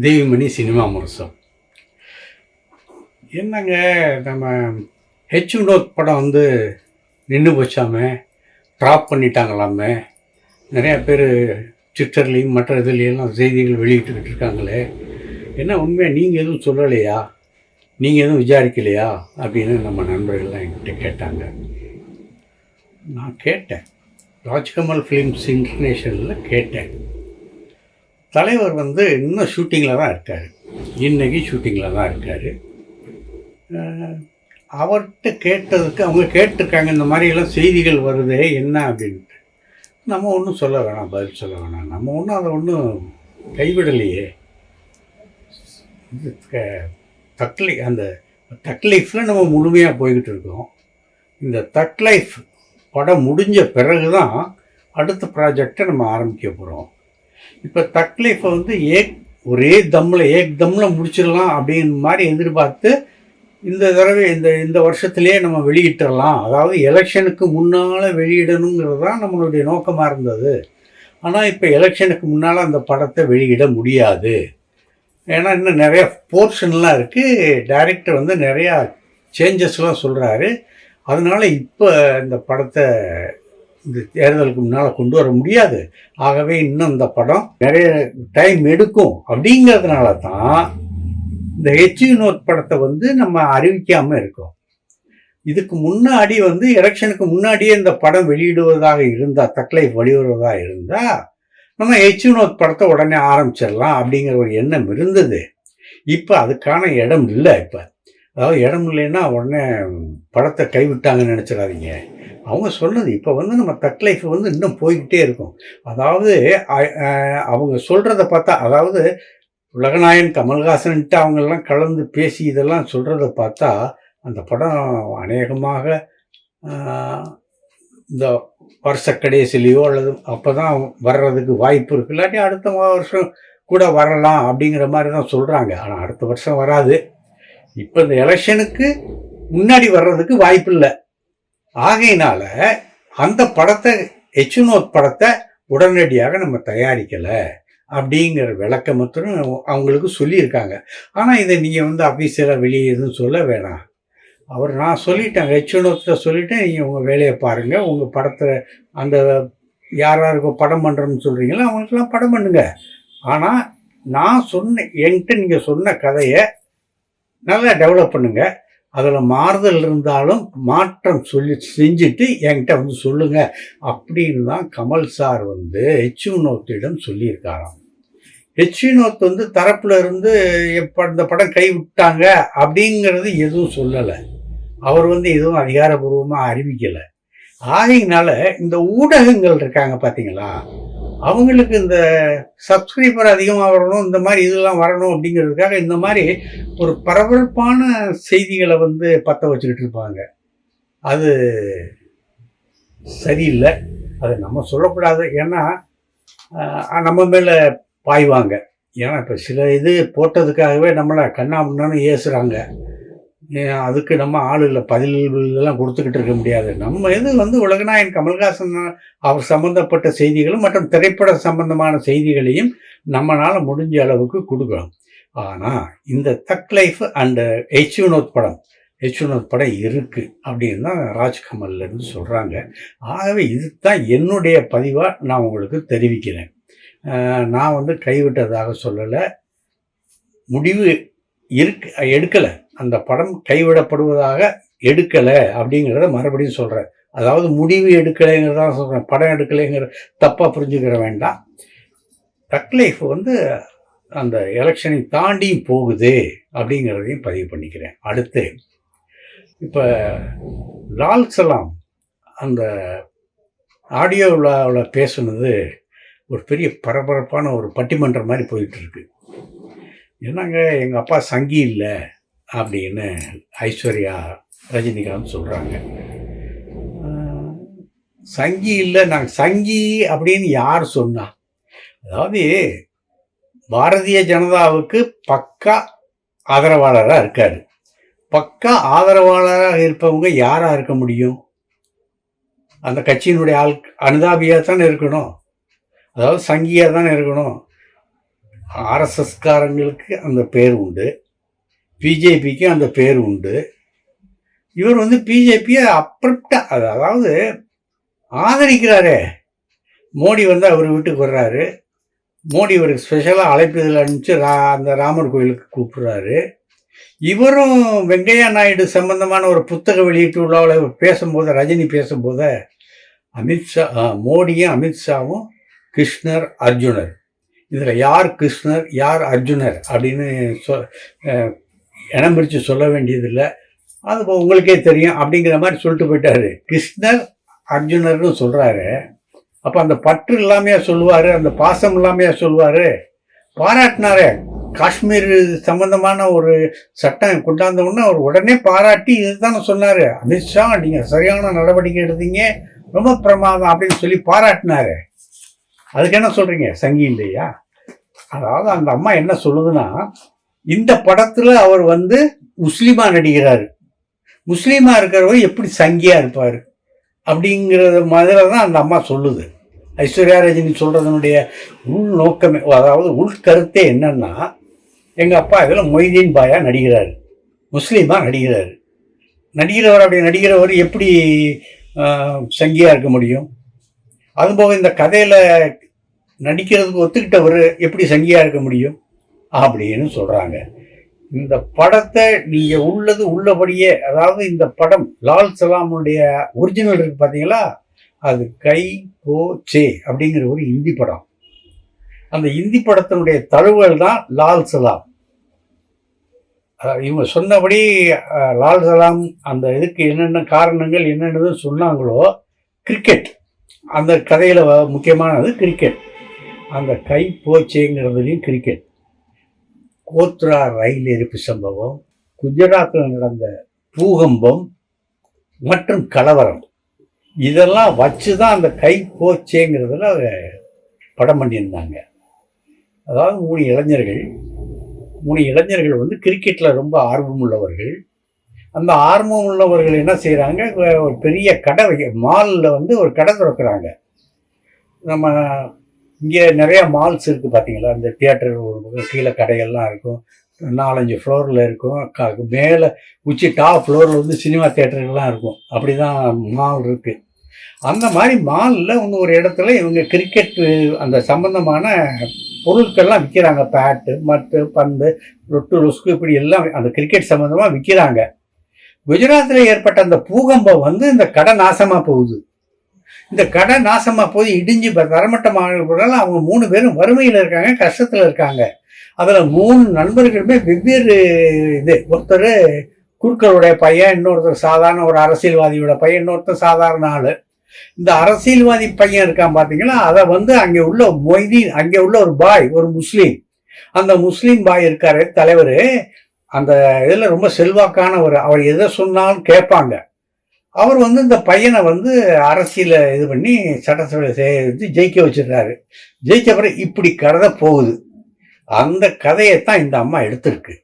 Devimani cinema முரசம். என்னங்க நம்ம H Vinoth படம் வந்து நின்று போச்சாமே? ட்ராப் பண்ணிட்டாங்களாமே? நிறையா பேர் ட்விட்டர்லேயும் மற்ற இதுலேயும் செய்திகள் வெளியிட்டுக்கிட்டு இருக்காங்களே. என்ன உண்மையாக நீங்கள் எதுவும் சொல்லலையா? நீங்கள் எதுவும் விசாரிக்கலையா? அப்படின்னு நம்ம நண்பர்கள்லாம் என்கிட்ட கேட்டாங்க. நான் கேட்டேன். ராஜ்கமல் ஃபிலிம்ஸ் இன்டர்நேஷனலில் கேட்டேன். தலைவர் வந்து இன்னும் ஷூட்டிங்கில் தான் இருக்கார். இன்னைக்கு ஷூட்டிங்கில் தான் இருக்கார். அவர்கிட்ட கேட்டதுக்கு அவங்க கேட்டிருக்காங்க இந்த மாதிரியெல்லாம் செய்திகள் வருதே என்ன அப்படின்ட்டு. நம்ம ஒன்றும் சொல்ல வேணாம் பதில் சொல்ல வேணாம். நம்ம ஒன்றும் அதை ஒன்றும் கைவிடலையே. இது தக்லை அந்த தக் லைஃப்பில் நம்ம முழுமையாக போய்கிட்டு இருக்கோம். இந்த தக் லைஃப் படம் முடிஞ்ச பிறகு தான் அடுத்த ப்ராஜெக்டை நம்ம ஆரம்பிக்க போகிறோம் இப்போ தக் லைஃப்பை வந்து ஏக் ஒரே தம்மில் ஏக் தம்மில் முடிச்சிடலாம் அப்படின்னு மாதிரி எதிர்பார்த்து இந்த தடவை இந்த இந்த வருஷத்துலேயே நம்ம வெளியிட்டுடலாம். அதாவது எலெக்ஷனுக்கு முன்னால் வெளியிடணுங்கிறது தான் நம்மளுடைய நோக்கமாக இருந்தது. ஆனால் இப்போ எலெக்ஷனுக்கு முன்னால் அந்த படத்தை வெளியிட முடியாது. ஏன்னா இன்னும் நிறைய போர்ஷன்லாம் இருக்குது டைரக்டர் வந்து நிறையா சேஞ்சஸ்லாம் சொல்கிறாரு அதனால் இப்போ இந்த படத்தை இந்த தேர்தலுக்கு முன்னால் கொண்டு வர முடியாது. ஆகவே இன்னும் இந்த படம் நிறைய டைம் எடுக்கும். அப்படிங்கிறதுனால தான் இந்த ஹெச் வினோத் படத்தை வந்து நம்ம அறிவிக்காமல் இருக்கோம். இதுக்கு முன்னாடி வந்து எலெக்ஷனுக்கு முன்னாடியே இந்த படம் வெளியிடுவதாக இருந்தால் தக்லை வெளிவருவதாக இருந்தால் நம்ம ஹெச் வினோத் படத்தை உடனே ஆரம்பிச்சிடலாம் அப்படிங்கிற ஒரு எண்ணம் இருந்தது. இப்போ அதுக்கான இடம் இல்லை இப்போ. அதாவது இடம் இல்லைன்னா உடனே படத்தை கைவிட்டாங்கன்னு நினச்சிடாதீங்க. அவங்க சொன்னது இப்போ வந்து நம்ம தட் லைஃப் வந்து இன்னும் போய்கிட்டே இருக்கும். அதாவது அவங்க சொல்கிறத பார்த்தா அதாவது உலகநாயன் கமல்ஹாசன்ட்டு அவங்கெல்லாம் கலந்து பேசி இதெல்லாம் சொல்கிறத பார்த்தா அந்த படம் அநேகமாக இந்த வருஷ கடைசிலையோ அல்லது அப்போ தான் வர்றதுக்கு வாய்ப்பு இருக்கு. இல்லாட்டி அடுத்த வருஷம் கூட வரலாம் அப்படிங்கிற மாதிரி தான் சொல்கிறாங்க ஆனால் அடுத்த வருஷம் வராது. இப்போ இந்த எலெக்ஷனுக்கு முன்னாடி வர்றதுக்கு வாய்ப்பு இல்லை ஆகையினால அந்த படத்தை எச்சுனோத் படத்தை உடனடியாக நம்ம தயாரிக்கலை அப்படிங்கிற விளக்கமத்தும் அவங்களுக்கு சொல்லியிருக்காங்க. ஆனால் இதை நீங்கள் வந்து அஃபீஷியலாக வெளியே எதுவும் சொல்ல வேணாம். அவர் நான் சொல்லிட்டேன் எச்சுனோத்தில் சொல்லிட்டேன் நீங்கள் உங்கள் வேலையை பாருங்கள் உங்கள் படத்தை அந்த யார் யாருக்கு படம் பண்ணுறோன்னு சொல்கிறீங்களோ அவங்களுக்கெல்லாம் படம் பண்ணுங்க. ஆனால் நான் சொன்ன என்கிட்ட நீங்கள் சொன்ன கதையை நல்லா டெவலப் பண்ணுங்கள் அதில் மாறுதல் இருந்தாலும் மாற்றம் சொல்லி செஞ்சுட்டு என்கிட்ட வந்து சொல்லுங்க அப்படின்னு தான் கமல் சார் வந்து ஹெச் வினோத்திடம் சொல்லியிருக்காராம். ஹெச் வினோத் வந்து தரப்புல இருந்து எப்ப இந்த படம் கைவிட்டாங்க அப்படிங்கிறது எதுவும் சொல்லலை. அவர் வந்து எதுவும் அதிகாரபூர்வமாக அறிவிக்கலை. ஆகையினால இந்த ஊடகங்கள் இருக்காங்க பார்த்தீங்களா அவங்களுக்கு இந்த சப்ஸ்கிரைபர் அதிகமாக வரணும் இந்த மாதிரி இதெல்லாம் வரணும் அப்படிங்கிறதுக்காக இந்த மாதிரி ஒரு பரபரப்பான செய்திகளை வந்து பற்ற வச்சுக்கிட்டு இருப்பாங்க. அது சரியில்லை. அது நம்ம சொல்லக்கூடாது. ஏன்னா நம்ம மேலே பாய்வாங்க. ஏன்னா இப்போ சில இது போட்டதுக்காகவே நம்மளை கண்ணாமுன்னான்னு ஏசுகிறாங்க அதுக்கு நம்ம ஆள் இல்லை. கொடுத்துக்கிட்டு இருக்க முடியாது. நம்ம இது வந்து உலகநாயன் கமல்ஹாசன் அவர் சம்பந்தப்பட்ட செய்திகளும் மற்றும் திரைப்பட சம்பந்தமான செய்திகளையும் நம்மளால் முடிஞ்ச அளவுக்கு கொடுக்குறோம் ஆனால் இந்த Thug Life and H Vinoth படம் ஹெச் வினோத் படம் இருக்குது அப்படின்னு தான் ராஜ்கமல்ல இருந்து சொல்கிறாங்க ஆகவே இது தான் என்னுடைய பதிவாக நான் உங்களுக்கு தெரிவிக்கிறேன். நான் வந்து கைவிட்டதாக சொல்லலை. முடிவு இருக்கு எடுக்கலை. அந்த படம் கைவிடப்படுவதாக எடுக்கலை அப்படிங்கிறத மறுபடியும் சொல்கிறேன் அதாவது முடிவு எடுக்கலைங்கிறதா சொல்கிறேன் படம் எடுக்கலைங்கிற தப்பாக புரிஞ்சுக்கிற வேண்டாம். டக் லைஃப் வந்து அந்த எலெக்ஷனை தாண்டி போகுது அப்படிங்கிறதையும் பதிவு பண்ணிக்கிறேன். அடுத்து இப்போ லால் சலாம் அந்த ஆடியோ விழாவில் பேசுனது ஒரு பெரிய பரபரப்பான ஒரு பட்டிமன்றம் மாதிரி போயிட்டுருக்கு என்னங்க எங்கள் அப்பா சங்கி இல்லை. அப்படின்னு ஐஸ்வர்யா ரஜினிகாந்த் சொல்கிறாங்க சங்கி இல்லை நாங்கள் சங்கி அப்படின்னு யார் சொன்னா? அதாவது பாரதிய ஜனதாவுக்கு பக்கா ஆதரவாளராக இருக்கார். பக்கா ஆதரவாளராக இருப்பவங்க யாராக இருக்க முடியும்? அந்த கட்சியினுடைய ஆள் அனுதாபியாக தானே இருக்கணும். அதாவது சங்கியாக தானே இருக்கணும். ஆர்எஸ்எஸ்காரங்களுக்கு அந்த பேர் உண்டு. பிஜேபிக்கு அந்த பேர் உண்டு. இவர் வந்து பிஜேபியை அப்ரப்டா அதாவது ஆதரிக்கிறாரே. மோடி வந்து அவர் வீட்டுக்கு வர்றாரு. மோடி இவருக்கு ஸ்பெஷலாக அழைப்பதில் அனுப்பிச்சு ரா அந்த ராமர் கோயிலுக்கு கூப்பிட்றாரு. இவரும் வெங்கையா நாயுடு சம்பந்தமான ஒரு புத்தக வெளியீட்டு விழாவில் பேசும்போது ரஜினி பேசும்போது அமித்ஷா ஆ, மோடியும் அமித்ஷாவும் கிருஷ்ணர் அர்ஜுனர். இதில் யார் கிருஷ்ணர் யார் அர்ஜுனர் அப்படின்னு சொ இனம் பிரித்து சொல்ல வேண்டியதில்லை. அது இப்போ உங்களுக்கே தெரியும் அப்படிங்கிற மாதிரி சொல்லிட்டு போயிட்டாரு. கிருஷ்ணர் அர்ஜுனர்னு சொல்கிறாரு அப்போ அந்த பற்று இல்லாமையா சொல்லுவார் அந்த பாசம் இல்லாமையா சொல்லுவார். பாராட்டினாரே. காஷ்மீர் சம்பந்தமான ஒரு சட்டம் கொண்டாந்த உடனே அவர் உடனே பாராட்டி இதுதானே சொன்னார். அமித்ஷா நீங்கள் சரியான நடவடிக்கை எடுத்தீங்க ரொம்ப பிரமாதம் அப்படின்னு சொல்லி பாராட்டினாரு. அதுக்கு என்ன சொல்கிறீங்க சங்கி இல்லையா அதாவது அந்த அம்மா என்ன சொல்லுதுன்னா இந்த படத்துல அவர் வந்து முஸ்லீமா நடிக்கிறாரு. முஸ்லீமா இருக்கிறவர் எப்படி சங்கியா இருப்பார்? அப்படிங்கிறத மாதிரி தான் அந்த அம்மா சொல்லுது. ஐஸ்வர்யா ரஜினி சொல்றதனுடைய உள் நோக்கமே அதாவது உள்கருத்தே என்னன்னா எங்க அப்பா இதில் மொய்தீன் பாயா நடிக்கிறார். முஸ்லீமா நடிக்கிறார். நடிக்கிறவர் அப்படி நடிக்கிறவர் எப்படி சங்கியாக சங்கியா இருக்க முடியும்? அதுபோக இந்த கதையில நடிக்கிறதுக்கு ஒத்துக்கிட்டவர் எப்படி சங்கியா இருக்க முடியும்? அப்படின்னு சொல்கிறாங்க இந்த படத்தை நீங்கள் உள்ளது உள்ளபடியே அதாவது இந்த படம் லால் சலாமுடைய ஒரிஜினல் இருக்கு பார்த்தீங்களா அது கை கோ சே அப்படிங்கிற ஒரு இந்தி படம். அந்த இந்தி படத்தினுடைய தழுவல் தான் லால் சலாம். இவங்க சொன்னபடி லால் சலாம் அந்த இதுக்கு என்னென்ன காரணங்கள் என்னென்னது சொன்னாங்களோ கிரிக்கெட் அந்த கதையில் முக்கியமானது கிரிக்கெட் அந்த கை போச்சேங்கிறதுலையும் கிரிக்கெட் கோத்ரா ரயில் எரிப்பு சம்பவம் குஜராத்தில் நடந்த பூகம்பம் மற்றும் கலவரம். இதெல்லாம் வச்சு தான் அந்த கை போச்சேங்கிறதுல படம் பண்ணியிருந்தாங்க. அதாவது மூணு இளைஞர்கள் மூணு இளைஞர்கள் வந்து கிரிக்கெட்டில் ரொம்ப ஆர்வம் உள்ளவர்கள். அந்த ஆர்வம் உள்ளவர்கள் என்ன செய்கிறாங்க ஒரு பெரிய கடை மாலில் வந்து ஒரு கடை திறக்கிறாங்க. நம்ம இங்கே நிறைய மால்ஸ் இருக்குது பார்த்தீங்களா இந்த தியேட்டர் ஒரு பக்கம் கீழே கடைகள்லாம் இருக்கும். நாலஞ்சு ஃப்ளோரில் இருக்கும். க மேலே உச்சி டாப் ஃப்ளோரில் வந்து சினிமா தேட்டர்கள்லாம் இருக்கும். அப்படி தான் மால் இருக்குது அந்த மாதிரி மாலில் இன்னும் ஒரு இடத்துல இவங்க கிரிக்கெட் அந்த சம்பந்தமான பொருட்கள்லாம் விற்கிறாங்க பேட்டு மட்டு பந்து ரொட்டு ருஸ்கு இப்படி எல்லாம் அந்த கிரிக்கெட் சம்மந்தமாக விற்கிறாங்க குஜராத்தில் ஏற்பட்ட அந்த பூகம்பம் வந்து இந்த கடை நாசமாக போகுது. இந்த கடை நாசமாக போய் இடிஞ்சு ப- தரமட்டமானதுனால அவங்க மூணு பேரும் வறுமையில் இருக்காங்க கஷ்டத்தில் இருக்காங்க. அதில் மூணு நண்பர்களுமே வெவ்வேறு இது. ஒருத்தர் குருக்களுடைய பையன் இன்னொருத்தர் சாதாரண ஒரு அரசியல்வாதியோட பையன் இன்னொருத்தர் சாதாரண ஆள். இந்த அரசியல்வாதி பையன் இருக்கான் பார்த்தீங்களா அதை வந்து அங்கே உள்ள மொய்தீன் அங்கே உள்ள ஒரு பாய் ஒரு முஸ்லீம். அந்த முஸ்லீம் பாய் இருக்காரு தலைவர். அந்த இதில் ரொம்ப செல்வாக்கானவர். அவர் எதை சொன்னாலும் கேட்பாங்க. அவர் வந்து இந்த பையனை வந்து அரசியல இது பண்ணி சட்டசபை சேர்த்து ஜெயிக்க வச்சிருக்காரு. ஜெயிச்ச பிறகு இப்படி கதை போகுது. அந்த கதையை தான் இந்த அம்மா எடுத்திருக்கு.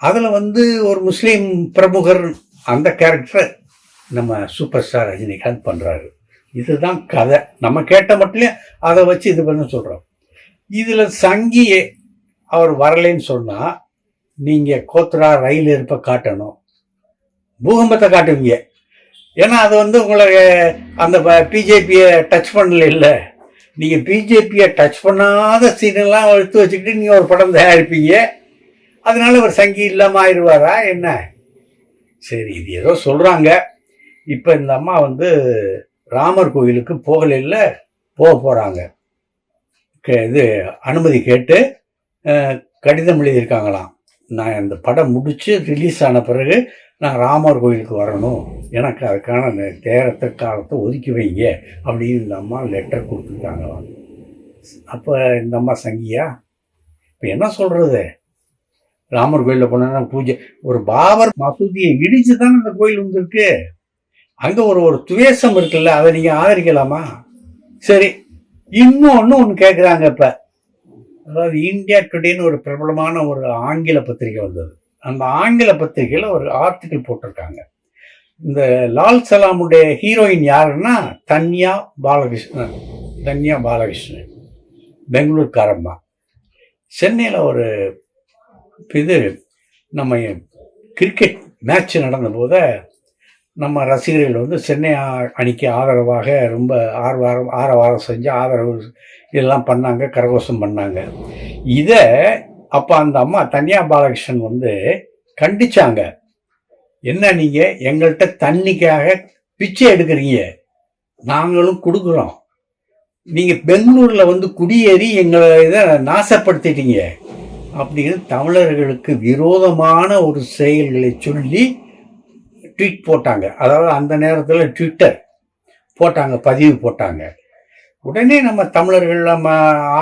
அதில் வந்து ஒரு முஸ்லீம் பிரமுகர் அந்த கேரக்டரை நம்ம சூப்பர் ஸ்டார் ரஜினிகாந்த் பண்ணுறாரு இதுதான் கதை. நம்ம கேட்ட மட்டும் அதை வச்சு இது பண்ண சொல்கிறோம் இதில் சங்கியே அவர் வரலைன்னு சொன்னால் நீங்கள் கோத்ரா ரயில் இருப்ப காட்டணும். பூகம்பத்தை காட்டுவீங்க. ஏன்னா அது வந்து உங்களுக்கு அந்த பிஜேபியை டச் பண்ணல இல்லை. நீங்கள் பிஜேபியை டச் பண்ணாத சீனெல்லாம் எடுத்து வச்சுக்கிட்டு நீங்கள் ஒரு படம் தயாரிப்பீங்க. அதனால ஒரு சங்கி இல்லாமல் ஆயிடுவாரா என்ன? சரி இது ஏதோ சொல்கிறாங்க இப்போ இந்த அம்மா வந்து ராமர் கோயிலுக்கு போகலைல்ல போக போகிறாங்க இது அனுமதி கேட்டு கடிதம் எழுதியிருக்காங்களாம். நான் இந்த படம் முடித்து ரிலீஸ் ஆன பிறகு நான் ராமர் கோயிலுக்கு வரணும். எனக்கு அதுக்கான நே- நேரத்தை காலத்தை ஒதுக்கி வைங்க அப்படின்னு இந்த அம்மா லெட்டர் கொடுத்துருக்காங்க அப்போ இந்த அம்மா சங்கியா இப்போ என்ன சொல்கிறது ராமர் கோயிலில் போனா பூஜை ஒரு பாபர் மசூதியை இடிச்சு தானே அந்த கோயில் வந்திருக்கு. அங்கே ஒரு ஒரு துவேஷம் இருக்குல்ல அதை நீங்கள் ஆதரிக்கலாமா? சரி இன்னொன்று ஒன்று கேட்குறாங்க இப்போ. அதாவது இந்தியா டுடேன்னு ஒரு பிரபலமான ஒரு ஆங்கில பத்திரிகை வந்தது. அந்த ஆங்கில பத்திரிகையில் ஒரு ஆர்டிக்கிள் போட்டிருக்காங்க. இந்த லால் சலாமுடைய ஹீரோயின் யாருன்னா தன்யா பாலகிருஷ்ணன். தன்யா பாலகிருஷ்ணன். பெங்களூர்காரம்மா. சென்னையில் ஒரு இது நம்ம கிரிக்கெட் மேட்ச் நடந்தபோது நம்ம ரசிகர்கள் வந்து சென்னை அணிக்கு ஆதரவாக ரொம்ப ஆர்வாரம் ஆரவாரம் செஞ்சு ஆதரவு இதெல்லாம் பண்ணாங்க கரகோஷம் பண்ணாங்க. இதை அப்போ அந்த அம்மா தன்யா பாலகிருஷ்ணன் வந்து கண்டிச்சாங்க. என்ன நீங்கள் எங்கள்கிட்ட தண்ணிக்காக பிச்சை எடுக்கிறீங்க. நாங்களும் கொடுக்குறோம். நீங்கள் பெங்களூரில் வந்து குடியேறி எங்களை இதை நாசப்படுத்திட்டீங்க. அப்படின்னு தமிழர்களுக்கு விரோதமான ஒரு செயல்களை சொல்லி ட்வீட் போட்டாங்க. அதாவது அந்த நேரத்தில் ட்விட்டர் போட்டாங்க பதிவு போட்டாங்க. உடனே நம்ம தமிழர்கள் நம்ம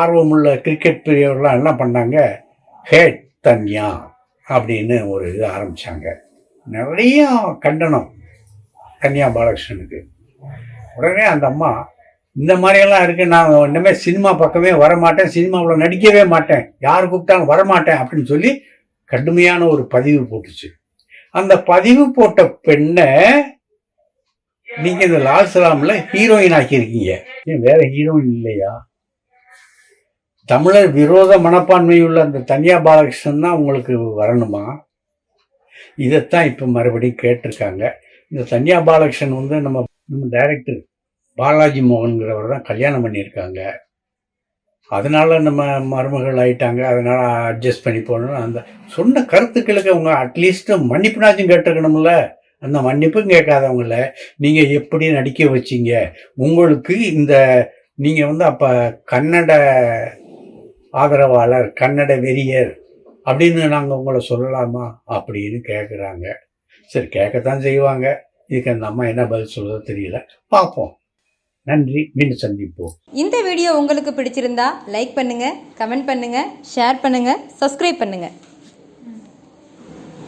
ஆர்வமுள்ள கிரிக்கெட் பிரியவர்கள்லாம் என்ன பண்ணாங்க? ஹேட் தன்யா அப்படின்னு ஒரு இது ஆரம்பித்தாங்க நிறைய கண்டனம் கன்யா பாலகிருஷ்ணனுக்கு. உடனே அந்த அம்மா இந்த மாதிரியெல்லாம் இருக்குது நான் இனிமேல் சினிமா பக்கமே வரமாட்டேன் சினிமாவில் நடிக்கவே மாட்டேன் யார் கூப்பிட்டாலும் வரமாட்டேன் அப்படின்னு சொல்லி கடுமையான ஒரு பதிவு போட்டுச்சு. அந்த பதிவு போட்ட பெண்ணை நீங்கள் இந்த லால் சலாமில் ஹீரோயின் ஆக்கியிருக்கீங்க. ஏன் வேற ஹீரோயின் இல்லையா? தமிழர் விரோத மனப்பான்மையுள்ள அந்த தனியா பாலகிருஷ்ணன் தான் உங்களுக்கு வரணுமா? இதைத்தான் இப்போ மறுபடியும் கேட்டிருக்காங்க. இந்த தனியா பாலகிருஷ்ணன் வந்து நம்ம நம்ம டைரக்டர் பாலாஜி மோகன்கிறவர் தான் கல்யாணம் பண்ணியிருக்காங்க. அதனால நம்ம மருமகள் ஆயிட்டாங்க. அதனால அட்ஜஸ்ட் பண்ணி போகணும் அந்த சொன்ன கருத்துக்களுக்கு அவங்க அட்லீஸ்ட் மன்னிப்புனாச்சும் கேட்டிருக்கணும்ல? அந்த மன்னிப்பும் கேட்காதவங்கள நீங்கள் எப்படி நடிக்க வச்சீங்க? உங்களுக்கு இந்த நீங்கள் வந்து அப்போ கன்னட ஆதரவாளர் கன்னட வெறியர் அப்படின்னு நாங்கள் உங்களை சொல்லலாமா அப்படின்னு கேட்குறாங்க சரி கேட்கத்தான் செய்வாங்க. இதுக்கு அந்த அம்மா என்ன பதில் சொல்றதோ தெரியல. பார்ப்போம். நன்றி. மீண்டும் சந்திப்போம். இந்த வீடியோ உங்களுக்கு பிடிச்சிருந்தா லைக் பண்ணுங்க கமெண்ட் பண்ணுங்க ஷேர் பண்ணுங்க சப்ஸ்கிரைப் பண்ணுங்க.